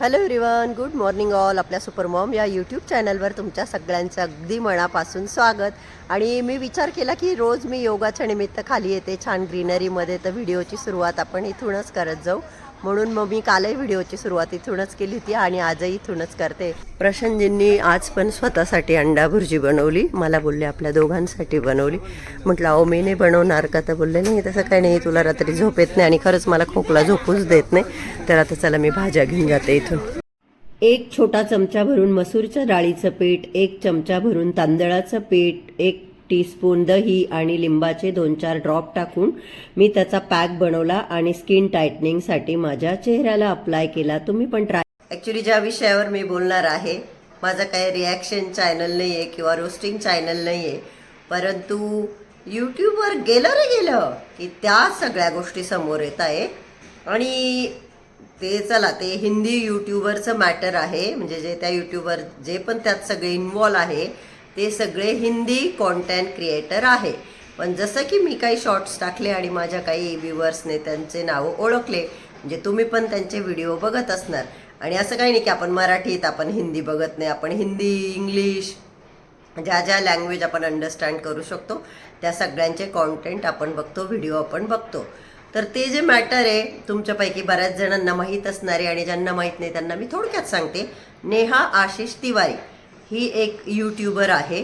Hello everyone good morning all आपल्या supermom या YouTube चॅनलवर तुमच्या सगळ्यांचं अगदी मनापासून स्वागत. आणि मी विचार केला की रोज मी योगाच्या निमित्त खाली येते छान ग्रीनरीमध्ये तर व्हिडिओची सुरुवात आपण इथूनच करत जाऊ. म्हणून मग मी कालही व्हिडिओची सुरुवात इथूनच केली होती आणि आजही इथूनच करते. प्रशांतजींनी आज पण स्वतःसाठी अंडा भुर्जी बनवली मला बोलले आपल्या दोघांसाठी बनवली. म्हटलं अहो मी नाही बनवणार का? तर बोलले नाही तसं काही नाही तुला रात्री झोप येत नाही आणि खरंच मला खोकला झोपूच देत नाही. तर आता चला मी भाज्या घेऊन जाते इथून. एक छोटा चमचा भरून मसूरच्या डाळीचं पीठ एक चमचा भरून तांदळाचं पीठ एक टीस्पून दही आणि लिंबाचे दोन चार ड्रॉप टाकून मी त्याचा पॅक बनवला आणि स्किन टायटनिंगसाठी माझ्या चेहऱ्याला अप्लाय केला. तुम्ही पण ट्राय ॲक्च्युली ज्या विषयावर मी बोलणार आहे माझं काही रिॲक्शन चॅनल नाही आहे किंवा रोस्टिंग चॅनल नाही आहे परंतु यूट्यूबवर गेलं रे गेलं की त्या सगळ्या गोष्टी समोर येत आहे. आणि ते चला ते हिंदी यूट्यूबरचं मॅटर आहे म्हणजे जे त्या यूट्यूबर जे पण त्यात सगळे इन्वॉल्व आहे ते सगळे हिंदी कॉन्टेंट क्रिएटर आहे. पण जसं की मी काही शॉर्ट्स टाकले आणि माझ्या काही व्ह्युअर्सने त्यांचे नावं ओळखले म्हणजे तुम्ही पण त्यांचे व्हिडिओ बघत असणार. आणि असं काही नाही की आपण मराठीत आपण हिंदी बघत नाही आपण हिंदी इंग्लिश ज्या ज्या लँग्वेज आपण अंडरस्टँड करू शकतो त्या सगळ्यांचे कॉन्टेंट आपण बघतो व्हिडिओ आपण बघतो. तर ते जे मॅटर आहे तुमच्यापैकी बऱ्याच जणांना माहीत असणारे आणि ज्यांना माहीत नाही त्यांना मी थोडक्यात सांगते. नेहा आशिष तिवारी. ही एक यूट्यूबर आहे.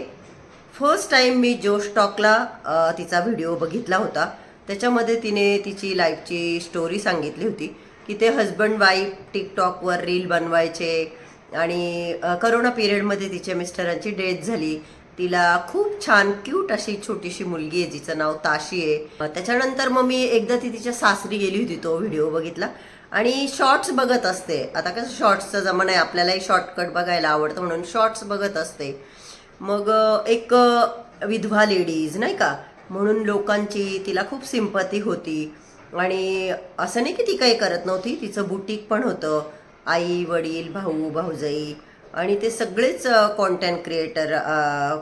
फर्स्ट टाईम मी जोश टॉकला तिचा व्हिडिओ बघितला होता. त्याच्यामध्ये तिने तिची लाईफची स्टोरी सांगितली होती की ते हजबंड वाईफ टिकटॉकवर रील बनवायचे आणि करोना पिरियडमध्ये तिच्या मिस्टरांची डेथ झाली. तिला खूप छान क्यूट अशी छोटीशी मुलगी आहे जिचं नाव ताशी आहे. त्याच्यानंतर मग मी एकदा ती तिच्या सासरी गेली होती तो व्हिडिओ बघितला. आणि शॉर्ट्स बघत असते. आता कसं शॉर्ट्सचा जमाना आहे आपल्यालाही शॉर्टकट बघायला आवडतं म्हणून शॉर्ट्स बघत असते. मग एक विधवा लेडीज नाही का? म्हणून लोकांची तिला खूप सिंपती होती. आणि असं नाही की ती काही करत नव्हती तिचं बुटीक पण होतं. आई वडील भाऊ भाऊजाई. आणि ते सगळेच कॉन्टेंट क्रिएटर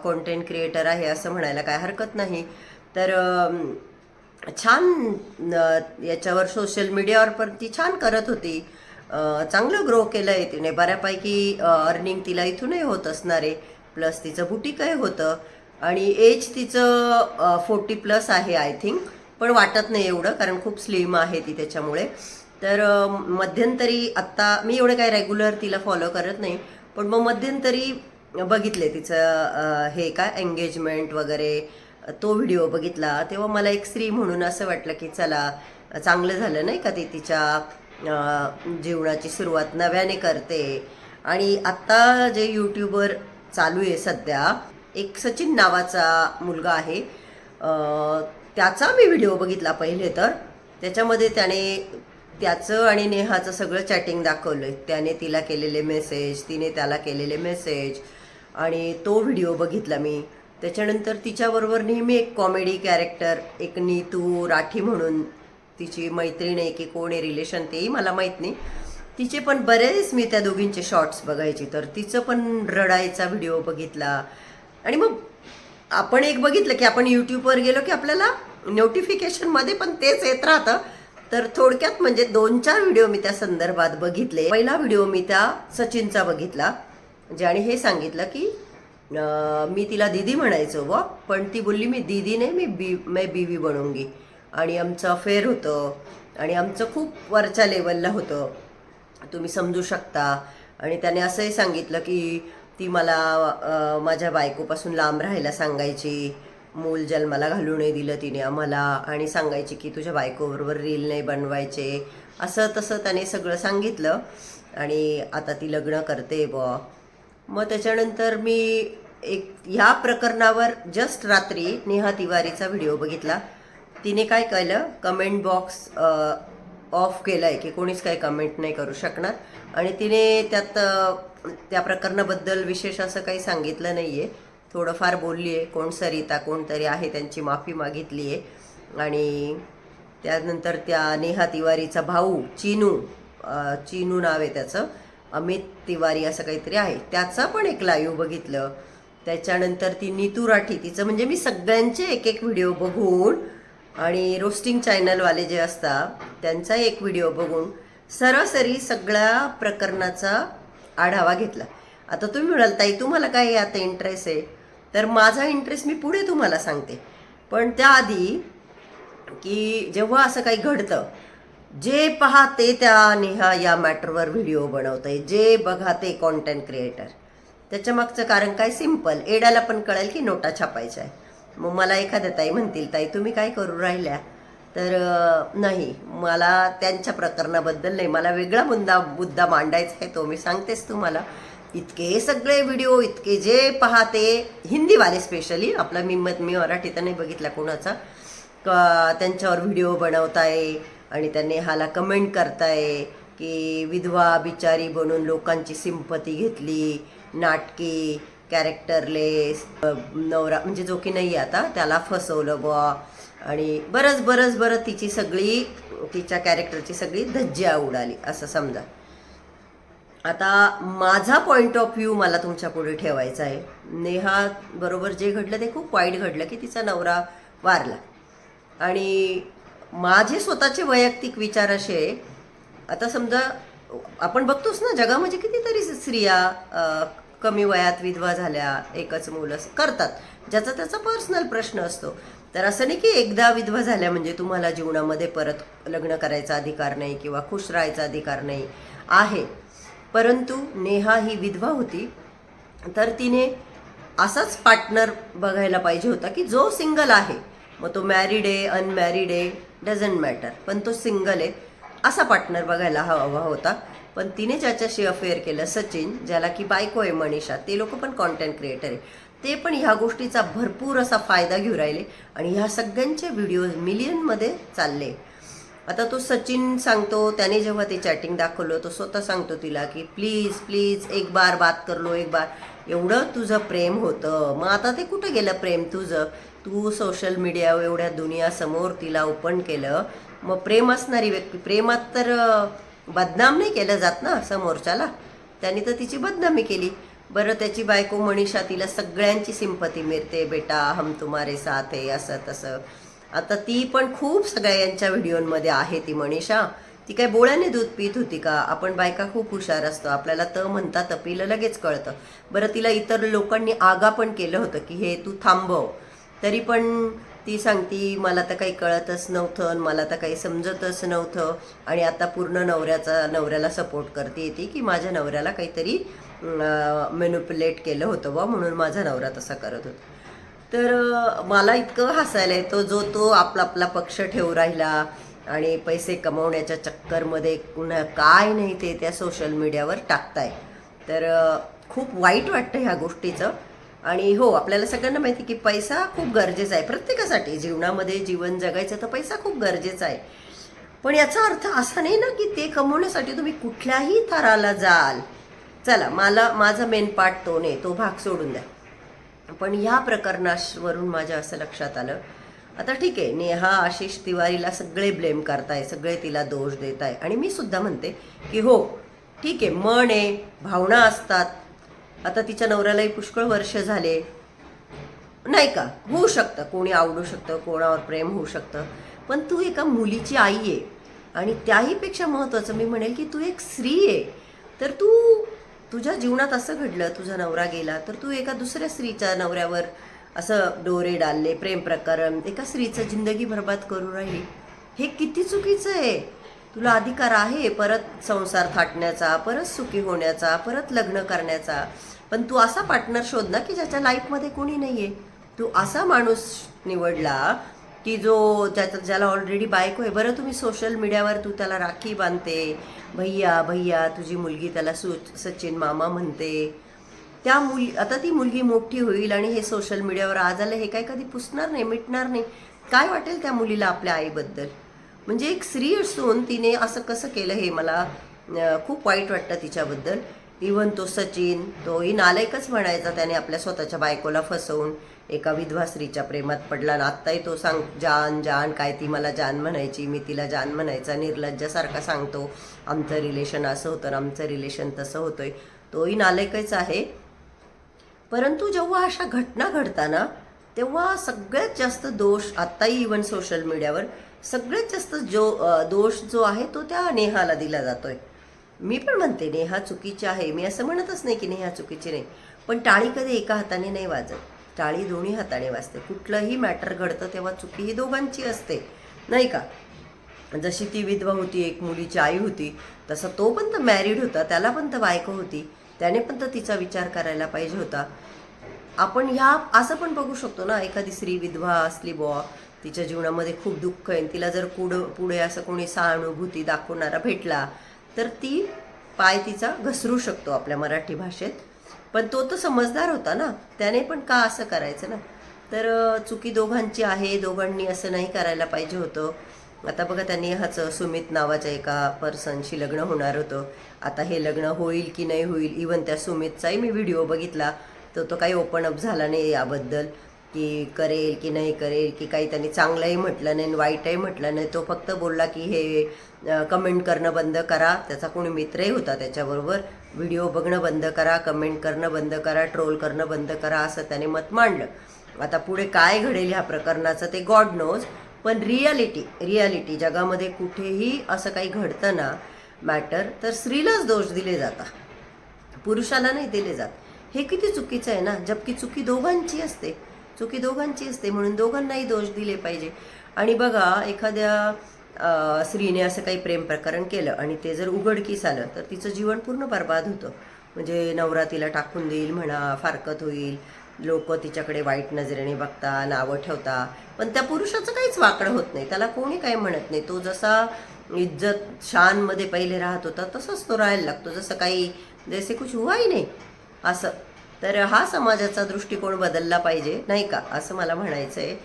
कॉन्टेंट क्रिएटर आहे असं म्हणायला काय हरकत नाही. तर छान याच्यावर सोशल मीडियावर पण ती छान करत होती. चांगलं ग्रो केलं आहे तिने. बऱ्यापैकी अर्निंग तिला इथूनही होत असणार. आहे प्लस तिचं बुटीकही होतं. आणि एज तिचं फोर्टी प्लस आहे आय थिंक पण वाटत नाही एवढं कारण खूप स्लिम आहे ती त्याच्यामुळे. तर मध्यंतरी आत्ता मी एवढं काय रेग्युलर तिला फॉलो करत नाही. पण मग मध्यंतरी बघितले तिचं हे काय एंगेजमेंट वगैरे. तो व्हिडिओ बघितला तेव्हा मला एक स्त्री म्हणून असं वाटलं की चला चांगलं झालं नाही का ती तिच्या जीवनाची सुरुवात नव्याने करते. आणि आत्ता जे यूट्यूबर चालू आहे सध्या एक सचिन नावाचा मुलगा आहे. त्याचा मी व्हिडिओ बघितला पहिले तर. त्याच्यामध्ये त्याने त्याचं आणि नेहाचं सगळं चॅटिंग दाखवलं आहे त्याने तिला केलेले मेसेज तिने त्याला केलेले मेसेज. आणि तो व्हिडिओ बघितला मी. त्याच्यानंतर तिच्याबरोबर नेहमी एक कॉमेडी कॅरेक्टर एक नीतू राठी म्हणून तिची मैत्रीण आहे की कोण आहे रिलेशन तेही मला माहीत नाही. तिचे पण बरेच मी त्या दोघींचे शॉर्ट्स बघायची तर तिचं पण रडायचा व्हिडिओ बघितला. आणि मग आपण एक बघितलं की आपण यूट्यूबवर गेलो की आपल्याला नोटिफिकेशनमध्ये पण तेच येत राहतं. तर थोडक्यात म्हणजे दोन चार व्हिडिओ मी त्या संदर्भात बघितले. पहिला व्हिडिओ मी त्या सचिनचा बघितला म्हणजे आणि हे सांगितलं की मी तिला दीदी म्हणायचो व पण ती बोलली मी दीदी नाही मी बी मैं बीवी बनूंगी आणि आमचं अफेअर होतं. आणि आमचं खूप वरच्या लेवलला होतं. तुम्ही समजू शकता. आणि त्याने असंही सांगितलं की ती मला माझ्या बायकोपासून लांब राहायला सांगायची. मूल जन्माला घालू नाही दिलं तिने आम्हाला. आणि सांगायची की तुझ्या बायकोबरोबर रील नाही बनवायचे. असं तसं त्याने सगळं सांगितलं. आणि आता ती लग्न करते ब मग त्याच्यानंतर मी एक ह्या प्रकरणावर जस्ट रात्री नेहा तिवारीचा व्हिडिओ बघितला. तिने काय केलं? कमेंट बॉक्स ऑफ केलं आहे की कोणीच काही कमेंट नाही करू शकणार. आणि तिने त्यात त्या प्रकरणाबद्दल विशेष असं काही सांगितलं नाही आहे थोडंफार बोलली आहे कोण सरिता कोणतरी आहे त्यांची माफी मागितली आहे आणि त्यानंतर त्या नेहा तिवारीचा भाऊ चिनू चिनू नाव आहे त्याचं. अमित तिवारी असं काहीतरी आहे. त्याचा पण एक लाईव्ह बघितलं. त्याच्यानंतर ती नीतू राठी तिचं म्हणजे मी सगळ्यांचे एक एक व्हिडिओ बघून आणि रोस्टिंग चॅनलवाले जे असतात त्यांचा एक व्हिडिओ बघून सरासरी सगळ्या प्रकरणाचा आढावा घेतला. आता तुम्ही म्हणाल ताई तुम्हाला काय आता इंटरेस्ट आहे? तर माझा इंटरेस्ट मी पुढे तुम्हाला सांगते. पण त्याआधी की जेव्हा असं काही घडतं जे पहा ते त्या नेहा या मॅटरवर व्हिडिओ बनवतंय जे बघा ते कॉन्टेंट क्रिएटर त्याच्या मागचं कारण काय? सिंपल एडाला पण कळेल की नोटा छापायच्या आहे मग मला एखाद्या ताई म्हणतील ताई तुम्ही काय करू राहिल्या? तर नाही. मला त्यांच्या प्रकरणाबद्दल नाही. मला वेगळा मुद्दा मुद्दा मांडायचा आहे तो मी सांगतेच तुम्हाला. इतके सगळे व्हिडिओ इतके जे पाहते हिंदीवाले स्पेशली आपला मी मत मी मराठी तर नाही बघितला कोणाचा. का त्यांच्यावर व्हिडिओ बनवताय आणि त्यांनी हाला कमेंट करताय की विधवा बिचारी बनून लोकांची सिंपती घेतली. नाटकी कॅरेक्टरलेस नवरा म्हणजे जो की नाही आहे आता त्याला फसवलं बुवा. आणि बरंच बरंच बरं तिची सगळी तिच्या कॅरेक्टरची सगळी धज्जा उडाली असं समजा. आता माझा पॉईंट ऑफ व्ह्यू मला तुमच्यापुढे ठेवायचा आहे. नेहा बरोबर जे घडलं ते खूप वाईट घडलं की तिचा नवरा वारला. आणि माझे स्वतःचे वैयक्तिक विचार असे आहे, आता समजा आपण बघतोच ना जगामध्ये कितीतरी स्त्रिया कमी वयात विधवा झाल्या एकच मुलं करतात. ज्याचा त्याचा पर्सनल प्रश्न असतो. तर असं नाही की एकदा विधवा झाल्या म्हणजे तुम्हाला जीवनामध्ये परत लग्न करायचा अधिकार नाही किंवा खुश राहायचा अधिकार नाही आहे. परंतु नेहा ही विधवा होती तर तिने असाच पार्टनर बघायला पाहिजे होता की जो सिंगल आहे. मग तो मॅरिड आहे अनमॅरिड आहे डझंट मॅटर पण तो सिंगल आहे असा पार्टनर बघायला हवा होता. पण तिने ज्याच्याशी अफेअर केलं सचिन ज्याला की बायको आहे मनीषा ते लोक पण कॉन्टेंट क्रिएटर आहे. ते पण ह्या गोष्टीचा भरपूर असा फायदा घेऊ राहिले आणि ह्या सगळ्यांचे व्हिडिओ मिलियनमध्ये चालले. आता तो सचिन सांगतो त्याने जेव्हा ते चॅटिंग दाखवलं तो स्वतः सांगतो तिला की प्लीज प्लीज एक बार बात करलो एक बार. एवढं तुझं प्रेम होतं. मग आता ते कुठं गेलं प्रेम तुझं? तू सोशल मीडिया एवढ्या दुनियासमोर तिला ओपन केलं. मग प्रेम असणारी व्यक्ती प्रेमात तर बदनाम नाही केलं जात ना समोरच्याला त्याने तर तिची बदनामी केली. बरं त्याची बायको मनीषा तिला सगळ्यांची सिंपती मिळते. बेटा हम तुम्हारे साथ आहे असं तसं. आता ती पण खूप सगळ्यांच्या व्हिडिओमध्ये आहे ती मनीषा. ती काय बोळ्याने दूध पित होती का? आपण बायका खूप हुशार असतो. आपल्याला त म्हणता तपीलं लगेच कळतं. बरं तिला इतर लोकांनी आगा पण केलं होतं की हे तू थांबव. तरी पण ती सांगती मला तर काही कळतच नव्हतं आणि मला तर काही समजतच नव्हतं. आणि आता पूर्ण नवऱ्याचा नवऱ्याला सपोर्ट करते येते की माझ्या नवऱ्याला काहीतरी मेन्युप्युलेट केलं होतं बा म्हणून माझा नवरा तसा करत होता. तर मला इतकं हसायला येतो जो तो आपला आपला पक्ष ठेवू राहिला आणि पैसे कमवण्याच्या चक्करमध्ये कुणा काय नाही ते त्या सोशल मीडियावर टाकताय. तर खूप वाईट वाटतं ह्या गोष्टीचं. आणि हो आपल्याला सगळ्यांना माहिती की पैसा खूप गरजेचा आहे. प्रत्येकासाठी जीवनामध्ये जीवन जगायचं तर पैसा खूप गरजेचा आहे. पण याचा अर्थ असा नाही ना की ते कमवण्यासाठी तुम्ही कुठल्याही थराला जाल. चला मला माझा मेन पार्ट तो नाही तो भाग सोडून द्या. पण ह्या प्रकरणावरून माझ्या असं लक्षात आलं. आता ठीक आहे नेहा आशिष तिवारीला सगळे ब्लेम करताय सगळे तिला दोष देत आहे आणि मी सुद्धा म्हणते की हो ठीक आहे मन आहे भावना असतात. आता तिच्या नवऱ्यालाही पुष्कळ वर्ष झाले. नाही का? होऊ शकतं. कोणी आवडू शकतं कोणावर प्रेम होऊ शकतं. पण तू एका मुलीची आई आहे आणि त्याहीपेक्षा महत्त्वाचं मी म्हणेल की तू एक स्त्री आहे. तर तू तुझ्या जीवनात असं घडलं तुझा नवरा गेला तर तू एका दुसऱ्या स्त्रीच्या नवऱ्यावर असं डोरे डालले प्रेम प्रकरण एका स्त्रीचं जिंदगी बरबाद करू राहिली. हे किती चुकीचं आहे? तुला अधिकार आहे परत संसार थाटण्याचा परत सुखी होण्याचा परत लग्न करण्याचा. पण तू असा पार्टनर शोध ना की ज्याच्या लाईफमध्ये कोणी नाही आहे तू असा माणूस निवडला की जो ज्याचा ज्याला ऑलरेडी बायको आहे. बरं तुम्ही सोशल मीडियावर तू त्याला राखी बांधते. भैया भैया तुझी मुलगी त्याला सु सचिन मामा म्हणते. त्या मुल आता ती मुलगी मोठी होईल आणि हे सोशल मीडियावर आज आलं हे काय कधी पुसणार नाही मिटणार नाही. काय वाटेल त्या मुलीला आपल्या आईबद्दल? म्हणजे एक स्त्री असून तिने असं कसं केलं हे मला खूप वाईट वाटतं तिच्याबद्दल. इवन तो सचिन तोही नालायकच म्हणायचा त्याने आपल्या स्वतःच्या बायकोला फसवून. एका विधवा स्त्रीच्या प्रेमात पडला आणि आत्ताही तो सांग जान जान काय ती मला जान म्हणायची मी तिला जान म्हणायचा निर्लज्जासारखा सांगतो. आमचं रिलेशन असं होतं आणि आमचं रिलेशन तसं होतंय. तोही नालायकच आहे. परंतु जेव्हा अशा घटना घडताना तेव्हा सगळ्यात जास्त दोष आत्ताही इवन सोशल मीडियावर सगळ्यात जास्त जो दोष जो आहे तो त्या नेहाला दिला जातोय. मी पण म्हणते नेहा चुकीची आहे. मी असं म्हणतच नाही की नेहा चुकीची नाही. पण टाळी कधी एका हाताने नाही वाजत. टाळी दोन्ही हाताने वाजते. कुठलंही मॅटर घडतं तेव्हा चुकी ही दोघांची असते. नाही का? जशी ती विधवा होती एक मुलीची आई होती तसं तो पण तर मॅरिड होता. त्याला पण तर बायको होती. त्याने पण तर तिचा विचार करायला पाहिजे होता. आपण ह्या असं पण बघू शकतो ना एखादी स्त्री विधवा असली बुवा तिच्या जीवनामध्ये खूप दुःख आहे तिला जर पुढं पुढे असं कोणी सहानुभूती दाखवणारा भेटला तर ती पाय तिचा घसरू शकतो आपल्या मराठी भाषेत. पण तो तर समजदार होता ना त्याने पण का असं करायचं ना? तर चुकी दोघांची आहे दोघांनी असं नाही करायला पाहिजे होतं. आता बघा त्यांनी ह्याचं सुमित नावाच्या एका पर्सनशी लग्न होणार होतं. आता हे लग्न होईल की नाही होईल इवन त्या सुमितचाही मी व्हिडिओ बघितला. तर तो काही ओपन अप झाला नाही याबद्दल की करेल की नाही करेल की काही त्यांनी चांगलंही म्हटलं नाही आणि वाईटही म्हटलं नाही. तो फक्त बोलला की हे कमेंट करणं बंद करा. त्याचा कोणी मित्रही होता त्याच्याबरोबर. व्हिडिओ बघणं बंद करा कमेंट करणं बंद करा ट्रोल करणं बंद करा असं त्याने मत मांडलं. आता पुढे काय घडेल ह्या प्रकरणाचं ते गॉड नोज पण रियालिटी रियालिटी जगामध्ये कुठेही असं काही घडतं ना मॅटर तर स्त्रीलाच दोष दिले जातात. पुरुषाला नाही दिले जात. हे किती चुकीचं आहे ना? जबकी चुकी दोघांची असते. चुकी दोघांची असते म्हणून दोघांनाही दोष दिले पाहिजे. आणि बघा एखाद्या स्त्रीने असं काही प्रेम प्रकरण केलं आणि ते जर उघडकीस आलं तर तिचं जीवन पूर्ण बर्बाद होतं. म्हणजे नवरा तिला टाकून देईल म्हणा फारकत होईल. लोक तिच्याकडे वाईट नजरेने बघता नावं ठेवता पण त्या पुरुषाचं काहीच वाकडं होत नाही. त्याला कोणी काही म्हणत नाही. तो जसा इज्जत शानमध्ये पहिले राहत होता तसंच तो राहायला लागतो. जसं काही जैसे कुछ हुवाही नाही. असं. तर हा समाजाचा दृष्टिकोन बदलला पाहिजे नाही का? असं मला म्हणायचं आहे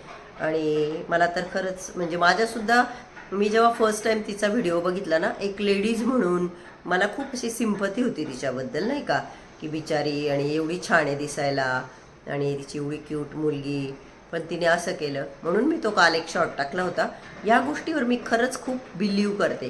आणि मला तर खरंच म्हणजे माझ्यासुद्धा मी जेव्हा फर्स्ट टाईम तिचा व्हिडिओ बघितला ना एक लेडीज म्हणून मला खूप अशी सिंपती होती तिच्याबद्दल नाही का? की बिचारी आणि एवढी छान आहे दिसायला आणि तिची एवढी क्यूट मुलगी. पण तिने असं केलं. म्हणून मी तो काल एक शॉर्ट टाकला होता. या गोष्टीवर मी खरंच खूप बिलीव करते.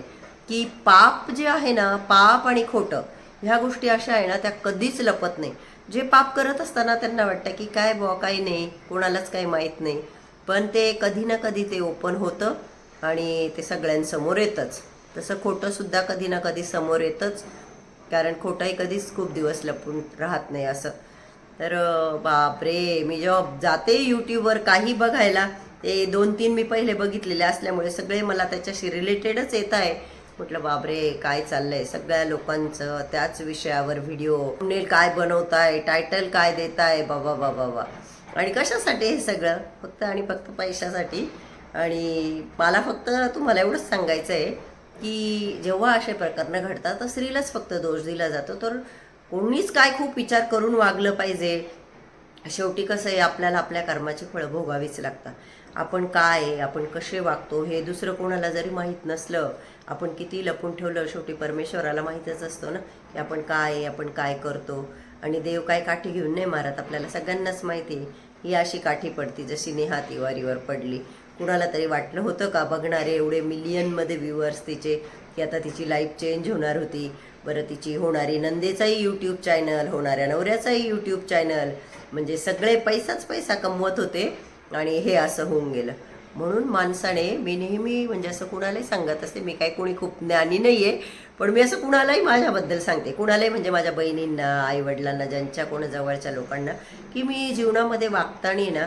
की पाप जे आहे ना पाप आणि खोटं ह्या गोष्टी अशा आहे ना त्या कधीच लपत नाही. जे पाप करत असताना त्यांना वाटतं की काय बुवा काही नाही कोणालाच काही माहीत नाही. पण ते कधी ना कधी ते ओपन होतं आणि ते सगळ्यांसमोर येतंच. तसं खोटंसुद्धा कधी ना कधी समोर येतंच. कारण खोटंही कधीच खूप दिवस लपून राहत नाही असं. तर बापरे मी जेव्हा जाते यूट्यूबवर काही बघायला ते दोन तीन मी पहिले बघितलेले असल्यामुळे सगळे मला त्याच्याशी रिलेटेडच येत आहे. म्हटलं बापरे काय चाललंय? सगळ्या लोकांचं त्याच विषयावर व्हिडिओ नेल काय बनवताय? टायटल काय देताय? बाबा बाबा बाबा आणि कशासाठी हे सगळं? फक्त आणि फक्त पैशासाठी. आणि मला फक्त तुम्हाला एवढंच सांगायचं आहे की जेव्हा असे प्रकरणं घडतात तर स्त्रीलाच फक्त दोष दिला जातो. तर कोणीच काय खूप विचार करून वागलं पाहिजे? शेवटी कसं आहे आपल्याला आपल्या कर्माची फळं भोगावीच लागतात. आपण काय आहे आपण कसे वागतो हे दुसरं कोणाला जरी माहीत नसलं आपण किती लपून ठेवलं शेवटी परमेश्वराला माहीतच असतो ना की आपण काय आहे आपण काय करतो. आणि देव काय काठी घेऊन नाही मारत आपल्याला सगळ्यांनाच माहिती आहे. ही अशी काठी पडती जशी नेहा तिवारीवर पडली. कुणाला तरी वाटलं होतं का बघणारे एवढे मिलियनमध्ये व्ह्युअर्स तिचे की आता तिची लाईफ चेंज होणार होती. बरं तिची होणारी नंदेचाही यूट्यूब चॅनल होणाऱ्या नवऱ्याचाही यूट्यूब चॅनल म्हणजे सगळे पैसाच पैसा कमवत होते आणि हे असं होऊन गेलं. म्हणून माणसाने मी नेहमी म्हणजे असं कुणालाही सांगत असते मी काही कोणी खूप ज्ञानी नाही आहे पण मी असं कुणालाही माझ्याबद्दल सांगते. कुणालाही म्हणजे माझ्या बहिणींना आईवडिलांना ज्यांच्या कोण जवळच्या लोकांना की मी जीवनामध्ये वागताना ना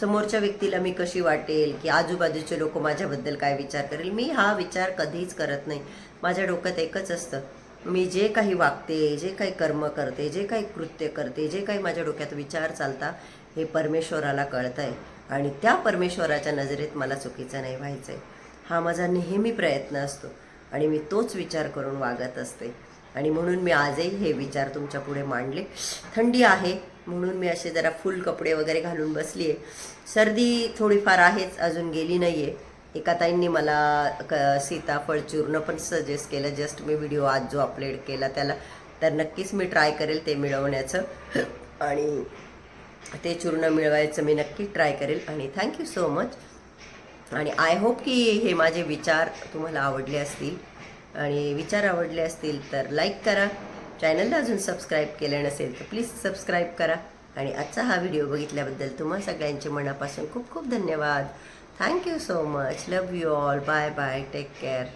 समोरच्या व्यक्तीला मी कशी वाटेल की आजूबाजूचे लोक माझ्याबद्दल काय विचार करेल मी हा विचार कधीच करत नाही. माझ्या डोक्यात एकच असतं मी जे काही वागते जे काही कर्म करते जे काही कृत्य करते जे काही माझ्या डोक्यात विचार चालता हे परमेश्वराला कळतं आहे आणि त्या परमेश्वराच्या नजरेत मला चुकीचं नाही व्हायचं आहे हा माझा नेहमी प्रयत्न असतो. आणि मी तोच विचार करून वागत असते. आणि म्हणून मी आजही हे विचार तुमच्यापुढे मांडले. थंडी आहे म्हणून मी असे जरा फुल कपडे वगैरे घालून बसली आहे सर्दी थोडीफार आहेच अजून गेली नाही आहे एका ताईंनी मला क सीताफळ चूर्ण पण सजेस्ट केलं. जस्ट मी व्हिडिओ आज जो अपलोड केला त्याला तर नक्कीच मी ट्राय करेल ते मिळवण्याचं. आणि ते चूर्ण मिळवायचं मी नक्की ट्राय करेल. आणि थँक्यू सो मच आणि आय होप की हे माझे विचार तुम्हाला आवडले असतील. आणि विचार आवडले असतील तर लाईक करा. चॅनलला अजून सबस्क्राईब केलं नसेल तर प्लीज सबस्क्राईब करा. आणि आजचा हा व्हिडिओ बघितल्याबद्दल तुम्हा सगळ्यांचे मनापासून खूप खूप धन्यवाद. Thank you so much. Love you all. Bye bye. Take care.